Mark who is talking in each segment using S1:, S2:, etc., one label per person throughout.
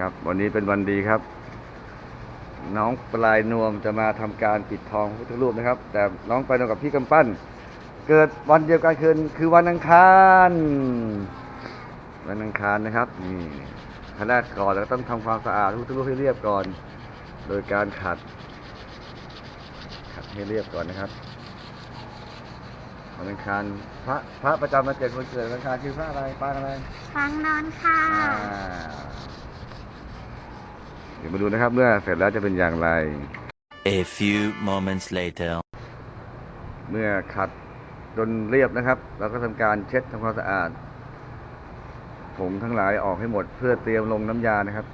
S1: ครับ วันนี้เป็นวันดีครับ น้องปลายนวมจะมาทำการปิดทองพระพุทธรูปนะครับ แต่น้องปลายนวมกับพี่กำปั้น เกิดวันเดียวกันคือคือวันอังคารวันอังคารนะครับนี่ขั้นแรกก่อนเราก็ต้องทำความสะอาดพระพุทธรูปให้เรียบก่อน โดยการขัด ขัดให้เรียบก่อนนะครับวันอังคารพระพระประจำวันเกิดคนเกิดวันอังคารคือพระอะไรปางอะไร
S2: ฟังนอนค่ะ
S1: อ่า เดี๋ยวมาดูนะครับ เมื่อเสร็จแล้วจะเป็นอย่างไร
S3: A few moments later.
S1: เมื่อขัดจนเรียบนะครับ เราก็ทำการเช็ดทำความสะอาดผงทั้งหลายออกให้หมดเพื่อเตรียมลงน้ำยานะครับ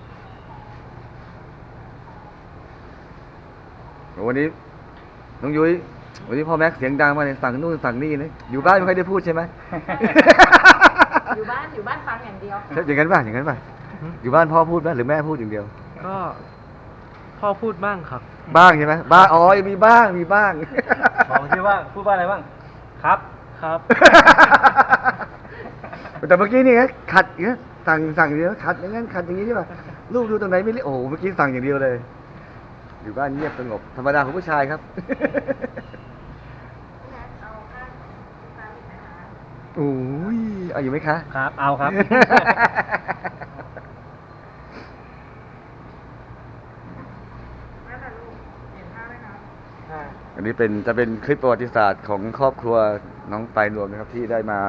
S1: วันนี้น้องยุ้ยวันนี้พ่อแม็กเสียงดังมากเลยสั่งนู่นสั่งนี่นะอยู่บ้านไม่ค่อยได้พูดใช่ไหม
S4: อยู่บ้านอยู่บ้านฟังอย่างเดียว
S1: ใช่อย่างนั้นป่ะอย่างนั้นป่ะอยู่บ้านพ่อพูดไหมหรือแม่พูดอย่างเดียว
S5: ก็พ่อพูดบ้างครับ
S1: บ้างใช่ไหมบ้างอ๋อมีบ้างมีบ้าง
S5: บอกที่ว่าพูดว่าอะไรบ้าง ครับ ครับ
S1: แต่เมื่อกี้นี่ไงขัดอย่างเงี้ยสั่งสั่งอย่างเดียวขัดอย่างนั้นขัดอย่างนี้ใช่ป่ะลูกดูตรงไหนไม่รู้โอ้โหเมื่อกี้สั่งอย่างเดียวเลย อยู่บ้านเงียบสงบธรรมดาของผู้ชายครับ โอ้ยเอาอยู่ไหมคะ
S5: ครับ เอาครับ
S1: อั นนี้เป็นจะเป็นคลิปประวัติศาสตร์ของครอบครัวน้องไปรวมนะครับที่ได้มา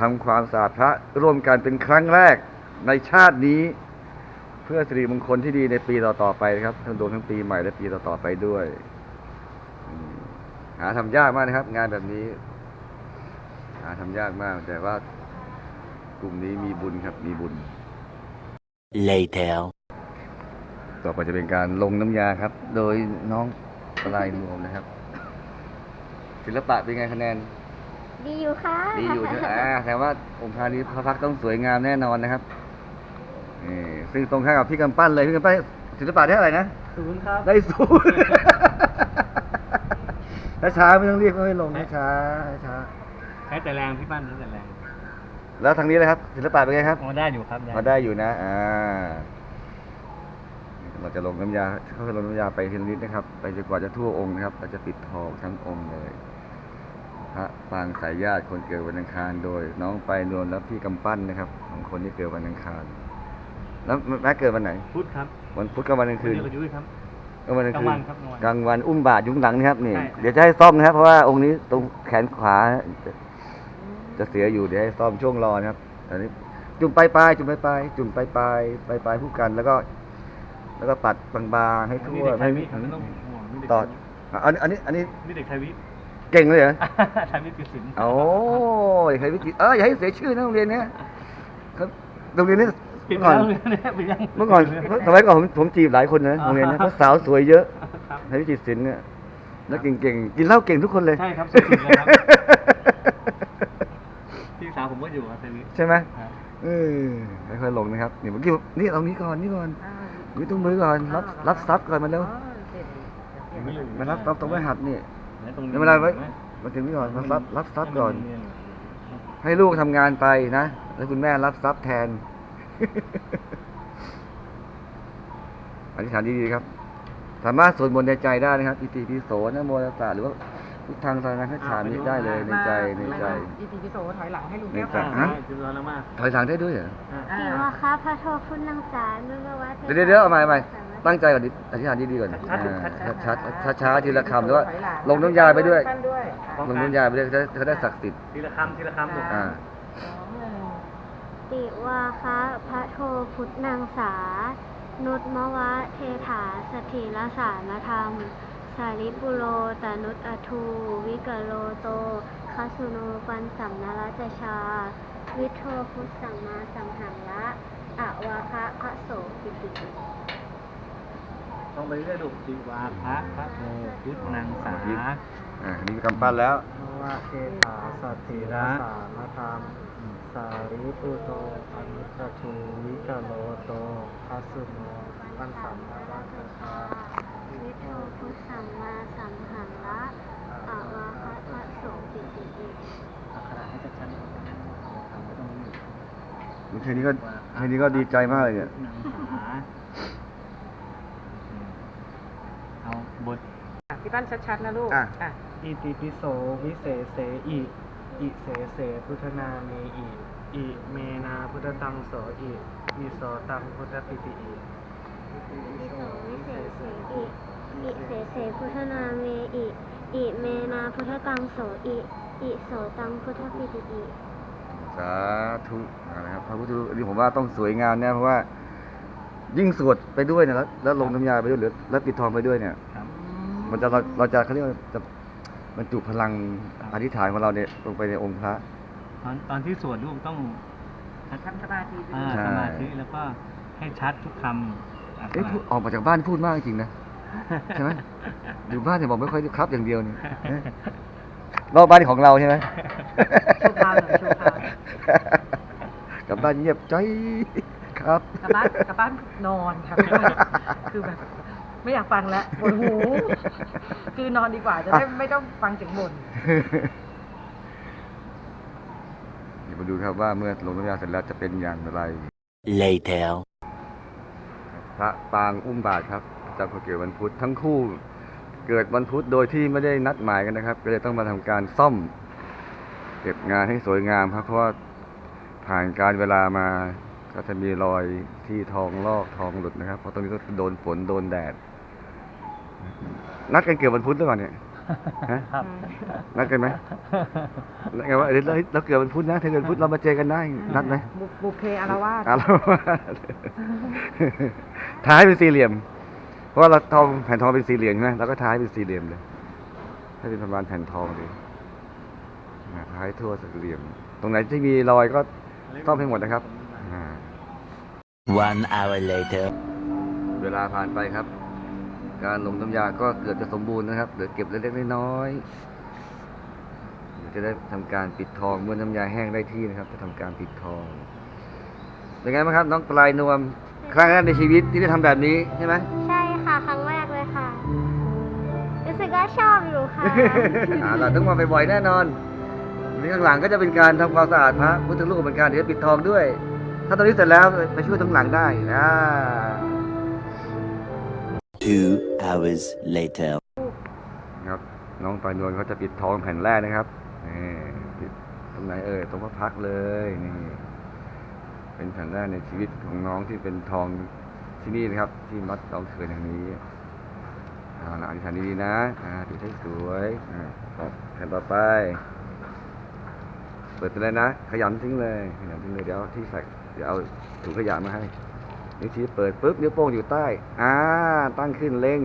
S1: ทำความสะอาดพระร่วมกันเป็นครั้งแรกในชาตินี้ เพื่อสิริมงคลที่ดีในปีต่อๆไปนะครับทั้งรวมทั้งปีใหม่และปีต่อๆไปด้วยหาทำยากมากนะครับ งานแบบนี้ หาทำยากมากแต่ว่ากลุ่มนี้มีบุญครับมีบุญ
S3: Later.
S1: ต่อไปจะเป็นการลงน้ำยาครับ โดยน้อง ลายนวมนะครับ ศิลปะเป็นไงคะแนน
S2: ดีอยู่ค่ะ
S1: ดีอยู่ใช่ไหมอ่าแต่ว่าองค์พระนี้พระพักตร์ต้องสวยงามแน่นอนนะครับนี่ซึ่งตรงข้ามกับพี่กำปั้นเลยพี่กำปั้นศิลปะได้อะไรนะ
S5: ศูนย์ครับ
S1: ได้ศูนย์ ช้าๆไม่ต้องรีบไม่ลงช้าๆช้า
S5: ใช้แต่แรงพี่ปั้นใช้แต่แรง
S1: ๆแล้วทางนี้เลยครับ ศิลปะเป็นไงครับ
S5: อ๋อได้อยู่ครับ
S1: มาได้อยู่นะ อ่า เราจะลงน้ำยาเขาจะลงน้ำยาไปทีละนิดนะครับ ไปจนกว่าจะทั่วองค์นะครับ เราจะปิดทองทั้งองค์เลย พระปางสายญาติคนเกิดวันอังคารโดย น้องไปนวลและพี่กำปั้นนะครับของคนที่เกิดวันอังคาร แล้วแม่เกิดวันไหน
S5: พุทธครับ
S1: วันพุธกับวันกลางคืน
S5: เดียวกับยุ้ยครับ
S1: ก็วันกลางคืน
S5: กลางวันครับ
S1: กลางวันอุ้มบาทยุงหลังนะครับนี่
S5: ใช่
S1: เดี๋ยวจะให้ซ่อมนะครับ เพราะว่าองค์นี้ตรงแขนขวา จะจะเสียอยู่เดี๋ยวให้ซ่อมช่วงรอนะครับตอนนี้จุ่มปลายปลายๆจุ่มปลายปลายๆจุ่มปลายปลายปลายปลายๆผู้กันแล้วก็ แล้วก็ปัดบางๆให้ทั่ว
S5: นี่เด็กไท
S1: ให้
S5: ยวิทย์ไม่ต้องห่วงนี่เด็ก
S1: ต่อ
S5: ไทยวิทย์
S1: อะอันอันนี้อันนี้
S5: นี่เด็กไทยวิทย์
S1: เก่งเลยเหรอ
S5: ไทยวิทย์กสิน
S1: โอ้ยใครวิจิตรเอออย่าให้เสียชื่อนะโรงเรียนเนี้ยครับโรงเรียนนี้
S5: ปิด
S1: เมื่อก่อน
S5: แล้วเนี่ยปิดยัง
S1: เมื่อก่อนสมัยก่อนผมผมจีบหลายคนนะโรงเรียนนี้เพราะสาวสวยเยอะ
S5: ครับ
S1: ไทยวิจิตรศิลป์เนี่ยแล้วเก่งๆกินเหล้าเก่งทุกคนเลย
S5: ใช่ครับสุดๆเลยครับพี่สาวผมก็อยู่ครับไทยวิทย์
S1: ใช่ไหม
S5: ครับ
S1: เออค่อยๆลงนะครับนี่เมื่อกี้นี่เอานี้ก่อนนี่ก่อน นี่ตรงมือก่อนรับรับทรัพย์ก่อนมาแล้วมารับทรัพย์ตรงไม้หัดนี่
S5: ไหนตรงนี้
S1: ไม่เป็นไรไว้มาถึงนี่ก่อนมารับรับทรัพย์ก่อน ให้ลูกทำงานไปนะ แล้วคุณแม่รับทรัพย์แทนอธิษฐานดีๆครับ สามารถสวดมนต์ในใจได้นะครับอิติปิโสนะโมตัสสะหรือว่า พุทธังสารนังคัจฉามิได้เลยในใจในใจ
S4: อีทีพิโซถอยหลังให้ลุง
S1: ใน
S4: แก้ว
S1: ใจ
S4: ฟัง
S1: ฮะ
S5: จุดร้อนแล้วมาก
S1: ถอยทางได้ด้วยเหรอ
S2: ดีว่าค่ะพระโทคุณนางสารนุนวัฒน์
S1: เดี๋ยวเดี๋ยวเอาใหม่เอาใหม่ตั้งใจก่อนดิอธิษฐานดีๆก่อน
S5: ชัดๆ
S1: อ่าชัดๆช้าๆทีละคำแล้วก็ลงน้ำยาไปด้วย
S4: ท่านด้วย
S1: ลงน้ำยาไปด้วยจะจะได้ศักดิ์สิทธิ์
S5: ทีละคำทีละคำลูก
S1: อ่า
S2: ติว่าคะพระโทพุทธนางสา นุตมวะเทถาสถิรสารธรรม สาริปุโรตานุตอทู วิกโลโตคาสุโนปันสัมนรัจชา วิโทพุทธสัมมาสัมหังละอวาคะพระโสปิติ
S5: ต้องไปเรื่อยๆลูกจิวาพระพระโมพุทธนางสา
S1: อ่าอันนี้กำปั้นแล้ว
S5: วาเทถาสัตถิระสามธรรม สารีปุโตอนุตทูวิกโลโตคัสสุโนปันสัมมาราชชา
S2: วิโทพุทธสัมมาสัมหังละอวาคะพระโสปิติ
S5: อักขระให้ชัดๆทำไม่ต้องรีบ
S1: แค่นี้ก็แค่นี้ก็ดีใจมากเลยเนี่ย
S6: นางสาเอาบท
S4: อะพี่ปั้นชัดๆนะลูก
S1: อะ
S4: อะ
S5: อิติปิโสวิเศษเสอิอิเสเสพุทธนาเมอิอิเมนาพุทธตังโสอิอิโสตังพุทธปิติอิ
S2: วิโสวิเศษเสอิอิเสเสพุทธนาเมอิอิเมนาพุทธตังโสอิอิโสตังพุทธปิติอิ
S1: สาธุนะครับพระพุทธรูปอันนี้ผมว่าต้องสวยงามแน่เพราะว่า ยิ่งสวดไปด้วยเนี่ยแล้วแล้วลงน้ำยาไปด้วยหรือแล้วปิดทองไปด้วยเนี่ย
S6: ครับ
S1: มันจะเราเราจะเขาเรียกว่าจะบรรจุพลังอธิษฐานของเราเนี่ยลงไปในองค์พระ
S6: ตอนตอนที่สวดลูกต้อง
S4: ทำสมาธิ
S6: อ่า
S1: ใช่
S6: สมาธิแล้วก็ให้ชัดทุกคำอะ
S1: เอ๊ะพูดออกมาจากบ้านพูดมากจริงนะใช่ไหมอยู่บ้านเนี่ยบอกไม่ค่อยครับอย่างเดียวนี่เอ๊ะนอกบ้านของเราใช่ไหม
S4: โชว์พาวหน่อยโชว์พาว
S1: กลับบ้านเงียบใจครับ
S4: กลับบ้านกลับบ้านนอนค่ะพี่ปั้นคือแบบไม่อยากฟังแล้วปวดหูคือนอนดีกว่าจะได้ไม่ต้องฟังเสียงบ่น
S1: เดี๋ยวมาดูครับว่าเมื่อลงน้ำยาเสร็จแล้วจะเป็นอย่างไร
S3: Later.
S1: พระปางอุ้มบาทครับจ้าพ่อเกิดวันพุธทั้งคู่เกิดวันพุธโดยที่ไม่ได้นัดหมายกันนะครับ ก็เลยต้องมาทำการซ่อม เก็บงานให้สวยงามครับ เพราะว่าผ่านการเวลามาก็จะมีรอยที่ทองลอกทองหลุดนะครับ เพราะตรงนี้ก็โดนฝนโดนแดด นัดกันเกิดวันพุธหรือเปล่าเนี่ย ฮะ
S6: ครับ
S1: นัดกันไหมแล้วไงว่าเดี๋ยวเราเราเกิดวันพุธนะถ้าเกิดวันพุธเรามาเจอกันได้นัดไหม
S4: บุบุพเพอารวาส
S1: อะเราท้ายเป็นสี่เหลี่ยม เพราะว่าเราทองแผ่นทองเป็นสี่เหลี่ยมใช่ไหมเราก็ท้ายเป็นสี่เหลี่ยมเลย ให้เป็นประมาณแผ่นทองเลยนะท้ายทั่วสี่เหลี่ยม ตรงไหนที่มีรอยก็ซ่อมให้หมดนะครับอ่า
S3: One hour later.
S1: เวลาผ่านไปครับ การลงน้ำยาก็เกือบจะสมบูรณ์นะครับเหลือเก็บเล็กๆน้อยๆเดี๋ยวจะได้ทำการปิดทองเมื่อน้ำยาแห้งได้ที่นะครับ จะทำการปิดทองเป็นไงบ้างครับ น้องปลายนวมครั้งแรกในชีวิตที่ได้ทำแบบนี้ใช่ไหม
S2: ใช่ค่ะ ครั้งแรกเลยค่ะ รู้สึกว่าชอบอยู่ค่ะ
S1: อ่าเราต้องมาบ่อยๆแน่นอนนี่ข้างหลังก็จะเป็นการทำความสะอาดพระพุทธรูปเหมือนกันเดี๋ยวปิดทองด้วย ถ้าตรงนี้เสร็จแล้วไปช่วยตรงหลังได้อ่า
S3: Two hours later.
S1: ครับน้องปายนวลเขาจะปิดทองแผ่นแรกนะครับนี่ปิดตรงไหนเอ่ยตรงพระพักเลยนี่ เป็นแผ่นแรกในชีวิตของน้องที่เป็นทองที่นี่นะครับ ที่มัดน้องเขินอย่างนี้เอาละอธิษฐานดีๆนะอ่าปิดให้สวยอ่าแผ่นต่อไป เปิดเลยนะ ขยำทิ้งเลยขยำทิ้งเลยเดี๋ยวที่ใส่เดี๋ยวเอาถุงขยะมาให้ นิ้วชี้เปิดปุ๊บนิ้วโป้งอยู่ใต้ อ่า ตั้งขึ้นเล็ง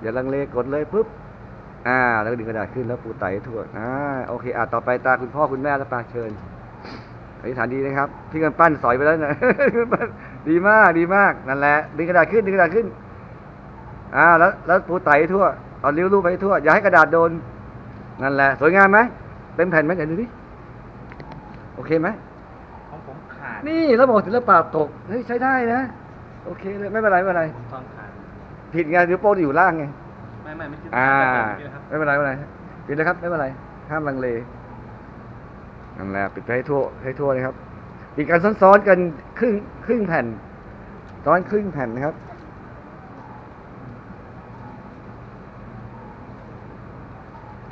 S1: อย่าลังเลกดเลยปุ๊บ อ่า แล้วดึงกระดาษขึ้นแล้วปูไตทั่วอ่า โอเค อ่าต่อไปตาคุณพ่อคุณแม่แล้วปาเชิญอธิษฐานดีนะครับ พี่กันปั้นสอยไปแล้วนะดีมาก ดีมาก นั่นแหละ ดึงกระดาษขึ้น ดึงกระดาษขึ้น อ่า แล้ว แล้วปูไตทั่ว เอานิ้วลูบไปทั่ว อย่าให้กระดาษโดน นั่นแหละ สวยงามไหมเต็มแผ่นไหมเดี๋ยวดูดิ โอเคไหม นี่แล้วบอกศิลปะตก เฮ้ยใช้ได้นะ โอเคเลยไม่เป็นไรไม่เป็นไร
S6: ผมทองขาด
S1: ผิดไงนิ้วโป้งอยู่ล่างไง
S6: ไม่ไม่ไม่ใช่
S1: อ่า
S6: แบบนี้นะครับ
S1: ไม่เป็นไรไม่เป็นไรปิดเลยครับ ไม่เป็นไร ห้ามลังเลนั่นแหละปิดไปให้ทั่วให้ทั่วเลยครับปิดกันซ้อนๆกันครึ่งครึ่งแผ่น ซ้อนครึ่งแผ่นนะครับ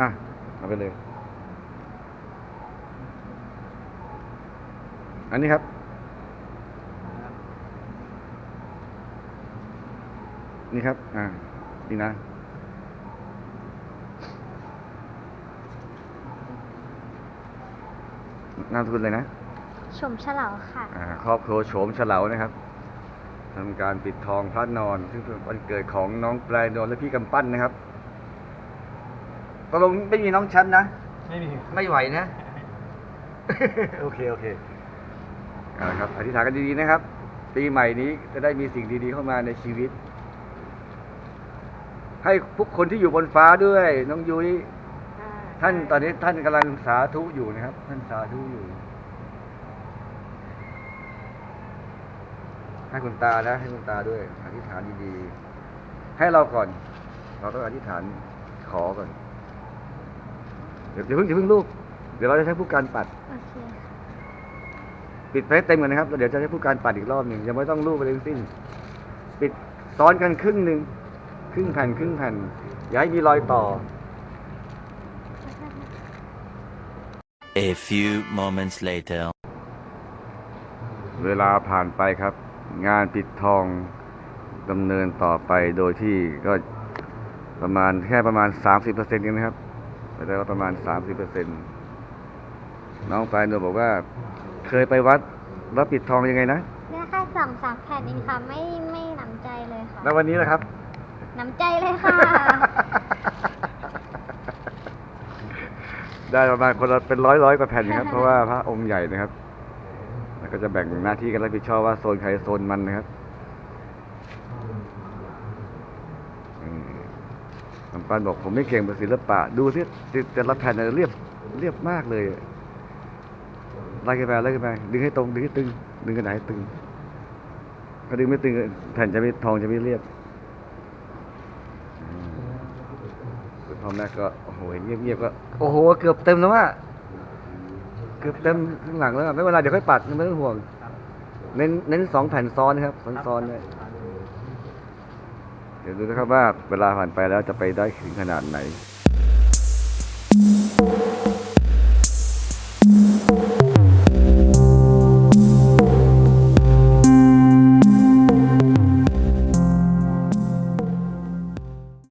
S1: อะเอาไปเลย อันนี้ครับ นี่ครับ อ่า นี่นะ นามสกุลเลยนะ
S2: ชมฉลาค่ะ
S1: อ่า ครอบครัวโฉมเฉลานะครับทำการปิดทองพระนอน ซึ่งเป็นวันเกิดของน้องปลายนวลและพี่กำปั้นนะครับตกลงไม่มีน้องชั้นนะ
S6: ไม่มี
S1: ไม่ไหวนะ โอเค โอเคเอาละครับ อธิษฐานกันดีๆนะครับ ปีใหม่นี้จะได้มีสิ่งดีๆเข้ามาในชีวิต ให้ทุกคนที่อยู่บนฟ้าด้วย น้องยุ้ยท่านตอนนี้ท่านกำลังสาธุอยู่นะครับ ท่านสาธุอยู่ ให้คุณตานะ ให้คุณตาด้วยอธิษฐานดีๆให้เราก่อน เราต้องอธิษฐานขอก่อนเดี๋ยวอย่าเพิ่งอย่าเพิ่งลูกเดี๋ยวเราจะใช้ผู้การปัด
S2: โอเคค่ะ
S1: ปิดไปให้เต็มก่อนนะครับแล้วเดี๋ยวจะให้ผู้การปัดอีกรอบหนึ่งยังไม่ต้องรูปไปเลยทั้งสิ้น ปิดซ้อนกันครึ่งหนึ่งค รึ่งแผ่นครึ่งแผ่นอย่าให้มีรอยต่อ
S3: A few moments later.
S1: เวลาผ่านไปครับ งานปิดทองดำเนินต่อไปโดยที่ก็ประมาณแค่ประมาณ 30%เองนะครับแต่ว่าประมาณ 30%น้องปลายนวลบอกว่า เคยไปวัดแล้วปิดทองยังไงนะ
S2: ได้แค่สองสามแผ่นเองค่ะ ไม่ไม่หนำใจเลยค่ะ
S1: แล้ววันนี้นะครับ
S2: ห นำใจเลยค่ะ
S1: ได้ประมาณคนละเป็นร้อยร้อยกว่าแผ่นนะครับ เพราะว่าพระองค์ใหญ่นะครับ แล้วก็จะแบ่งหน้าที่กันรับผิดชอบว่าโซนใครโซนมันนะครับอืมน้ำปันบอกผมไม่เก่งภาศิลปะ ดูสิแต่ละแผ่นน่ะเรียบเรียบมากเลยไล่ขึ้นไปไล่ขึ้นไปดึงให้ตรงดึงให้ตึง ดึงกระดาษให้ตึงถ้าดึงไม่ตึงแผ่นจะไม่ทองจะไม่เรียบอืมคุณ พ่อแม่ก็โอ้โหเงียบๆก็โอ้โห เกือบเต็มแล้วว่าเกือบเต็มข้างหลังแล้วอะไม่เป็นไรเดี๋ยวค่อยปัดไม่ต้องห่วง เน้นเน้นสองแผ่นซ้อนนะครับซ้อนซ้อนๆเลยเดี๋ยวดูนะครับว่าเวลาผ่านไปแล้วจะไปได้ถึงขนาดไหน